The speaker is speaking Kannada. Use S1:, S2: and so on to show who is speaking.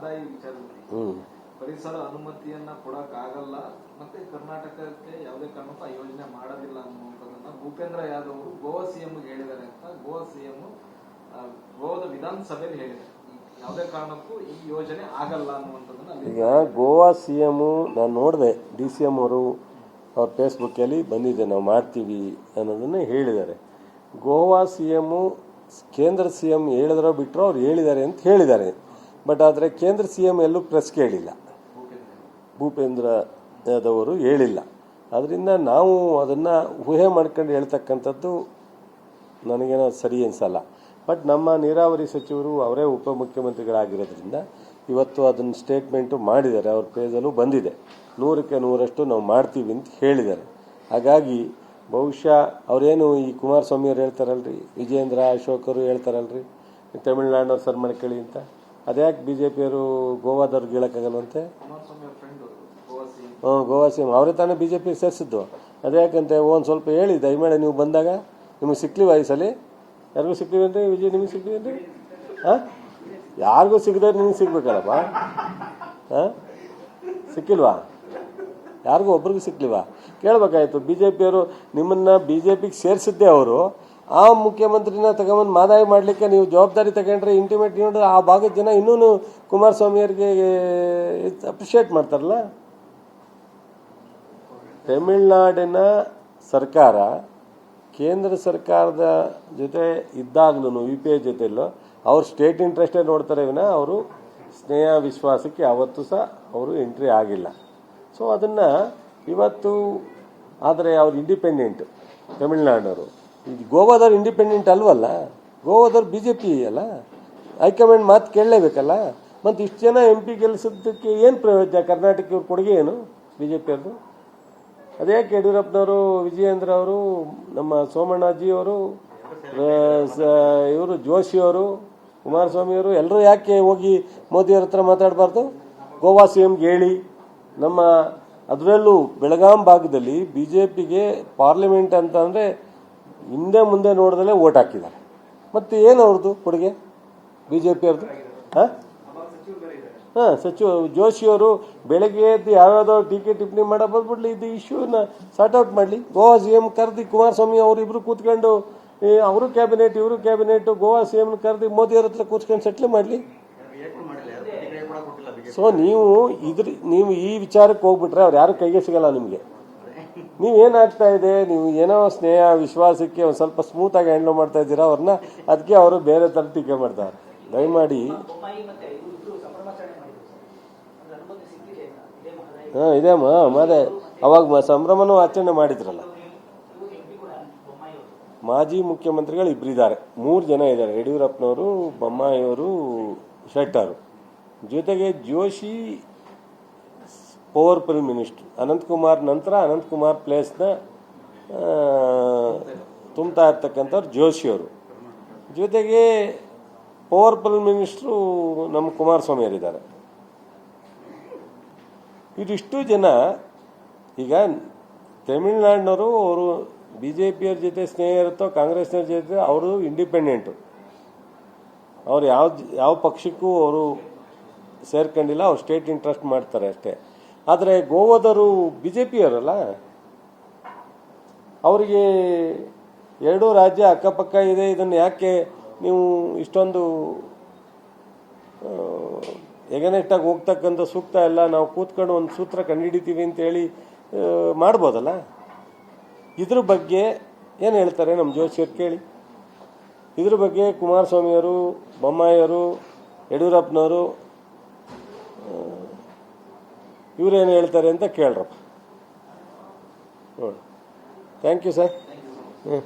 S1: ಮಹದಾಯಿ ವಿಚಾರದಲ್ಲಿ ಪರಿಸರ ಅನುಮತಿಯನ್ನ ಕೊಡಕ್ ಆಗಲ್ಲ ಮತ್ತೆ ಕರ್ನಾಟಕಕ್ಕೆ ಯಾವುದೇ ಕಾರಣಕ್ಕೂ ಆ ಯೋಜನೆ ಮಾಡೋದಿಲ್ಲ ಅನ್ನುವಂಥದ್ದನ್ನ ಭೂಪೇಂದ್ರ ಯಾದವ್ ಅವರು ಗೋವಾ ಸಿಎಂ ಹೇಳಿದ್ದಾರೆ ಅಂತ ಗೋವಾ ಸಿಎಂ ಗೋವಾದ ವಿಧಾನಸಭೆಯಲ್ಲಿ ಹೇಳಿದ್ದಾರೆ. ಯಾವುದೇ ಕಾರಣಕ್ಕೂ ಈ ಯೋಜನೆ ಆಗಲ್ಲ ಅನ್ನುವಂಥದ್ದನ್ನ
S2: ಈಗ ಗೋವಾ ಸಿ ಎಮ್ಮು ನಾನು ನೋಡಿದೆ ಡಿ ಸಿ ಎಂ ಅವರು ಅವ್ರ ಫೇಸ್ಬುಕ್ಕಲ್ಲಿ ಬಂದಿದೆ ನಾವು ಮಾಡ್ತೀವಿ ಅನ್ನೋದನ್ನ ಹೇಳಿದ್ದಾರೆ. ಗೋವಾ ಸಿ ಎಮ್ಮು ಕೇಂದ್ರ ಸಿ ಎಂ ಹೇಳಿದ್ರೋ ಬಿಟ್ಟರೋ ಅವ್ರು ಹೇಳಿದ್ದಾರೆ ಅಂತ ಹೇಳಿದ್ದಾರೆ. ಬಟ್ ಆದರೆ ಕೇಂದ್ರ ಸಿ ಎಂ ಎಲ್ಲೂ ಪ್ರೆಸ್ ಕೇಳಿಲ್ಲ. ಭೂಪೇಂದ್ರ ಯಾದವರು ಹೇಳಿಲ್ಲ. ಅದರಿಂದ ನಾವು ಅದನ್ನು ಊಹೆ ಮಾಡ್ಕೊಂಡು ಹೇಳ್ತಕ್ಕಂಥದ್ದು ನನಗೇನೋ ಸರಿ ಅನಿಸಲ್ಲ. ಬಟ್ ನಮ್ಮ ನೀರಾವರಿ ಸಚಿವರು ಅವರೇ ಉಪಮುಖ್ಯಮಂತ್ರಿಗಳಾಗಿರೋದ್ರಿಂದ ಇವತ್ತು ಅದನ್ನು ಸ್ಟೇಟ್ಮೆಂಟು ಮಾಡಿದ್ದಾರೆ. ಅವ್ರ ಪೇಜಲ್ಲೂ ಬಂದಿದೆ. ನೂರಕ್ಕೆ ನೂರಷ್ಟು ನಾವು ಮಾಡ್ತೀವಿ ಅಂತ ಹೇಳಿದ್ದಾರೆ. ಹಾಗಾಗಿ ಬಹುಶಃ ಅವರೇನು ಈ ಕುಮಾರಸ್ವಾಮಿ ಅವ್ರು ಹೇಳ್ತಾರಲ್ರಿ ವಿಜೇಂದ್ರ ಅಶೋಕರು ಹೇಳ್ತಾರಲ್ರಿ ತಮಿಳ್ನಾಡಿನವ್ರು ಸರ್ ಮಾಡ್ಕೊಳ್ಳಿ ಅಂತ. ಅದ್ಯಾಕೆ ಬಿ ಜೆ ಪಿಯವರು ಗೋವಾದವ್ರಿಗೆ ಹೇಳೋಕ್ಕಾಗಲ್ವಂತೆ? ಹ್ಞೂ ಗೋವಾ ಸಿಎಂ ಅವರೇ ತಾನೇ ಬಿ ಜೆ ಪಿ ಸೇರಿಸಿದ್ದು ಅದ್ಯಾಕಂತೆ ಒಂದು ಸ್ವಲ್ಪ ಹೇಳಿ, ದಯಮಾಡಿ ನೀವು ಬಂದಾಗ. ನಿಮಗೆ ಸಿಕ್ಲಿವ ಈ ಸಲ? ಯಾರಿಗೂ ಸಿಕ್ಲಿವೇನ್ರಿ ವಿಜಯ್, ನಿಮಗೆ ಸಿಕ್ಲಿವೇನ್ರಿ ಹಾಂ ಯಾರಿಗೂ ಸಿಗದೆ ನಿಮಗೆ ಸಿಗ್ಬೇಕಲ್ಲಪ್ಪ? ಹಾಂ ಸಿಕ್ಕಿಲ್ವಾ? ಯಾರಿಗೂ ಒಬ್ರಿಗೂ ಸಿಕ್ಲಿವಾ? ಕೇಳಬೇಕಾಯ್ತು ಬಿ ಜೆ ಪಿಯವರು ನಿಮ್ಮನ್ನು ಬಿ ಜೆ ಪಿಗೆ ಸೇರಿಸಿದ್ದೆ ಅವರು. ಆ ಮುಖ್ಯಮಂತ್ರಿನ ತಗೊಂಬಂದು ಮಾದಾಯ ಮಾಡಲಿಕ್ಕೆ ನೀವು ಜವಾಬ್ದಾರಿ ತಗೊಂಡ್ರೆ ಇಂಟಿಮೇಟ್ ನೋಡಿದ್ರೆ ಆ ಭಾಗದ ಜನ ಇನ್ನೂ ಕುಮಾರಸ್ವಾಮಿ ಅವರಿಗೆ ಅಪ್ರಿಷಿಯೇಟ್ ಮಾಡ್ತಾರಲ್ಲ? ತಮಿಳ್ನಾಡಿನ ಸರ್ಕಾರ, ಕೇಂದ್ರ ಸರ್ಕಾರದ ಜೊತೆ ಇದ್ದಾಗ್ಲೂ ಯು ಪಿ ಐ ಜೊತೆಯಲ್ಲೂ ಅವ್ರು ಸ್ಟೇಟ್ ಇಂಟ್ರೆಸ್ಟೇ ನೋಡ್ತಾರೆ ವಿನ ಅವರು ಸ್ನೇಹ, ವಿಶ್ವಾಸಕ್ಕೆ ಅವತ್ತು ಸಹ ಅವರು ಎಂಟ್ರಿ ಆಗಿಲ್ಲ. ಸೊ ಅದನ್ನು ಇವತ್ತು, ಆದರೆ ಅವ್ರು ಇಂಡಿಪೆಂಡೆಂಟ್ ತಮಿಳ್ನಾಡವರು ಇದು ಗೋವಾದವ್ರು ಇಂಡಿಪೆಂಡೆಂಟ್ ಅಲ್ವಲ್ಲ? ಗೋವಾದವ್ರು ಬಿ ಜೆ ಪಿ ಅಲ್ಲ? ಹೈಕಮಾಂಡ್ ಮಾತು ಕೇಳಲೇಬೇಕಲ್ಲ? ಮತ್ತು ಇಷ್ಟು ಜನ ಎಂ ಪಿ ಗೆಲ್ಲಿಸೋದಕ್ಕೆ ಏನು ಪ್ರಯೋಜನ ಕರ್ನಾಟಕ ಕೊಡುಗೆ ಏನು ಬಿ ಜೆ ಪಿಯವ್ರದ್ದು ಅದೇ ಯಡಿಯೂರಪ್ಪನವರು ವಿಜಯೇಂದ್ರ ಅವರು ನಮ್ಮ ಸೋಮಣ್ಣಾಜಿ ಅವರು ಇವರು ಜೋಶಿ ಅವರು ಕುಮಾರಸ್ವಾಮಿ ಅವರು ಎಲ್ಲರೂ ಯಾಕೆ ಹೋಗಿ ಮೋದಿಯವ್ರ ಹತ್ರ ಮಾತಾಡಬಾರ್ದು? ಗೋವಾ ಸಿ ಎಂಗೆ ಹೇಳಿ. ನಮ್ಮ ಅದರಲ್ಲೂ ಬೆಳಗಾಂ ಭಾಗದಲ್ಲಿ ಬಿ ಜೆ ಪಿಗೆ ಪಾರ್ಲಿಮೆಂಟ್ ಅಂತ ಅಂದರೆ ಹಿಂದೆ ಮುಂದೆ ನೋಡ್ದಲೇ ಓಟ್ ಹಾಕಿದ್ದಾರೆ. ಮತ್ತು ಏನು ಅವ್ರದ್ದು ಕೊಡುಗೆ? ಬಿ ಜೆ ಪಿಯವ್ರದ್ದು ಹಾಂ? ಹಾಂ, ಸಚಿವ ಜೋಶಿಯವರು ಬೆಳಗ್ಗೆ ಎದ್ದು ಯಾವ್ಯಾವ್ದೋ ಟೀಕೆ ಟಿಪ್ಪಣಿ ಮಾಡೋ ಬಂದ್ಬಿಡ್ಲಿ, ಇದು ಇಶ್ಯೂನ ಸಾರ್ಟ್ ಔಟ್ ಮಾಡಲಿ. ಗೋವಾ ಸಿ ಎಂ ಕರೆದಿ ಕುಮಾರಸ್ವಾಮಿ ಅವರಿಬ್ರು ಕೂತ್ಕೊಂಡು ಅವರು ಕ್ಯಾಬಿನೆಟ್ ಇವರು ಕ್ಯಾಬಿನೆಟ್ ಗೋವಾ ಸಿ ಎಂ ಕರೆದಿ ಮೋದಿ ಅವ್ರ ಹತ್ರ ಕೂತ್ಕೊಂಡು ಸೆಟ್ಲ್ ಮಾಡಲಿ. ಸೊ ನೀವು ಇದ್ರ, ನೀವು ಈ ವಿಚಾರಕ್ಕೆ ಹೋಗ್ಬಿಟ್ರೆ ಅವ್ರು ಯಾರು ಕೈಗೆ ಸಿಗಲ್ಲ ನಿಮಗೆ. ನೀವೇನಾಗ್ತಾ ಇದೆ ನೀವು ಏನೋ ಸ್ನೇಹ, ವಿಶ್ವಾಸಕ್ಕೆ ಒಂದು ಸ್ವಲ್ಪ ಸ್ಮೂತಾಗಿ ಹ್ಯಾಂಡಲ್ ಮಾಡ್ತಾ ಇದ್ದೀರಾ? ಅವ್ರನ್ನ ಅದಕ್ಕೆ ಅವರು ಬೇರೆ ಥರ ಟೀಕೆ ಮಾಡ್ತಾರೆ. ದಯಮಾಡಿ. ಹಾಂ, ಇದೆ ಮತ್ತೆ ಅವಾಗ ಸಂಭ್ರಮನೂ ಆಚರಣೆ ಮಾಡಿದ್ರಲ್ಲ. ಮಾಜಿ ಮುಖ್ಯಮಂತ್ರಿಗಳು ಇಬ್ಬರಿದ್ದಾರೆ ಮೂರು ಜನ ಇದ್ದಾರೆ. ಯಡಿಯೂರಪ್ಪನವರು, ಬೊಮ್ಮಾಯಿಯವರು, ಶೆಟ್ಟರು. ಜೊತೆಗೆ ಜೋಶಿ ಪವರ್ಫುಲ್ ಮಿನಿಸ್ಟ್ರು. ಅನಂತಕುಮಾರ್ ನಂತರ ಅನಂತಕುಮಾರ್ ಪ್ಲೇಸ್ನ ತುಂಬ್ತಾ ಇರ್ತಕ್ಕಂಥವ್ರು ಜೋಶಿಯವರು ಜೊತೆಗೆ ಪವರ್ಫುಲ್ ಮಿನಿಸ್ಟ್ರು ನಮ್ಮ ಕುಮಾರಸ್ವಾಮಿ ಅವರಿದ್ದಾರೆ. ಇದಿಷ್ಟು ಜನ, ಈಗ ತಮಿಳ್ನಾಡಿನವರು ಅವರು ಬಿ ಜೆ ಪಿಯವ್ರ ಜೊತೆ ಸ್ನೇಹ ಇರುತ್ತೋ, ಕಾಂಗ್ರೆಸ್ನವ್ರ ಜೊತೆ, ಅವರು ಇಂಡಿಪೆಂಡೆಂಟು. ಅವ್ರು ಯಾವ ಯಾವ ಪಕ್ಷಕ್ಕೂ ಅವರು ಸೇರ್ಕೊಂಡಿಲ್ಲ, ಅವ್ರು ಸ್ಟೇಟ್ ಇಂಟ್ರೆಸ್ಟ್ ಮಾಡ್ತಾರೆ ಅಷ್ಟೇ. ಆದರೆ ಗೋವಾದವರು ಬಿ ಜೆ ಪಿಯವರಲ್ಲ ಅವರಿಗೆ ಎರಡೂ ರಾಜ್ಯ ಅಕ್ಕಪಕ್ಕ ಇದೆ, ಇದನ್ನು ಯಾಕೆ ನೀವು ಇಷ್ಟೊಂದು ಎಗನೆಟ್ಟಾಗಿ ಹೋಗ್ತಕ್ಕಂಥ ಸೂಕ್ತ ಎಲ್ಲ ನಾವು ಕೂತ್ಕೊಂಡು ಒಂದು ಸೂತ್ರ ಕಂಡುಹಿಡಿತೀವಿ ಅಂತೇಳಿ ಮಾಡ್ಬೋದಲ್ಲ? ಇದ್ರ ಬಗ್ಗೆ ಏನು ಹೇಳ್ತಾರೆ ನಮ್ಮ ಜೋಶಿಯವ್ರು ಕೇಳಿ? ಇದ್ರ ಬಗ್ಗೆ ಕುಮಾರಸ್ವಾಮಿಯವರು, ಬೊಮ್ಮಾಯಿಯವರು, ಯಡಿಯೂರಪ್ಪನವರು ಇವರೇನು ಹೇಳ್ತಾರೆ ಅಂತ ಕೇಳ್ರಪ್ಪ ನೋಡಿ ಥ್ಯಾಂಕ್ ಯು ಸರ್ ಹ್ಞೂ